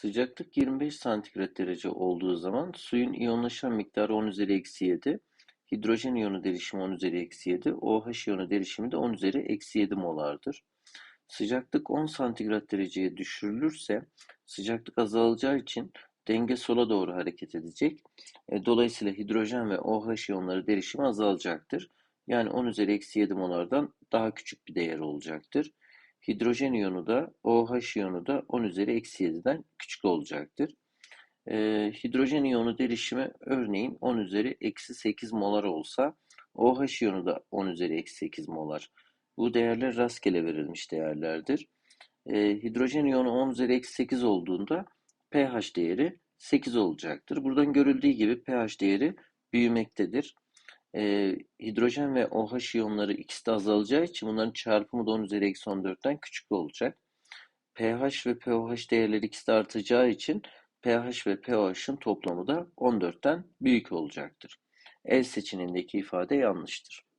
Sıcaklık 25 santigrat derece olduğu zaman suyun iyonlaşan miktarı 10 üzeri eksi 7, hidrojen iyonu derişimi 10 üzeri eksi 7, OH iyonu derişimi de 10 üzeri eksi 7 molardır. Sıcaklık 10 santigrat dereceye düşürülürse sıcaklık azalacağı için denge sola doğru hareket edecek. E, dolayısıyla hidrojen ve OH iyonları derişimi azalacaktır. Yani 10 üzeri eksi 7 molardan daha küçük bir değer olacaktır. Hidrojen iyonu da OH iyonu da 10 üzeri eksi 7'den küçük olacaktır. E, hidrojen iyonu derişimi örneğin 10 üzeri eksi 8 molar olsa OH iyonu da 10 üzeri eksi 8 molar. Bu değerler rastgele verilmiş değerlerdir. E, hidrojen iyonu 10 üzeri eksi 8 olduğunda pH değeri 8 olacaktır. Buradan görüldüğü gibi pH değeri büyümektedir. E, hidrojen ve OH iyonları ikisi de azalacağı için bunların çarpımı da 10 üzeri eksi 14'ten küçük olacak. pH ve pOH değerleri ikisi de artacağı için pH ve pOH'ın toplamı da 14'ten büyük olacaktır. El seçeneğindeki ifade yanlıştır.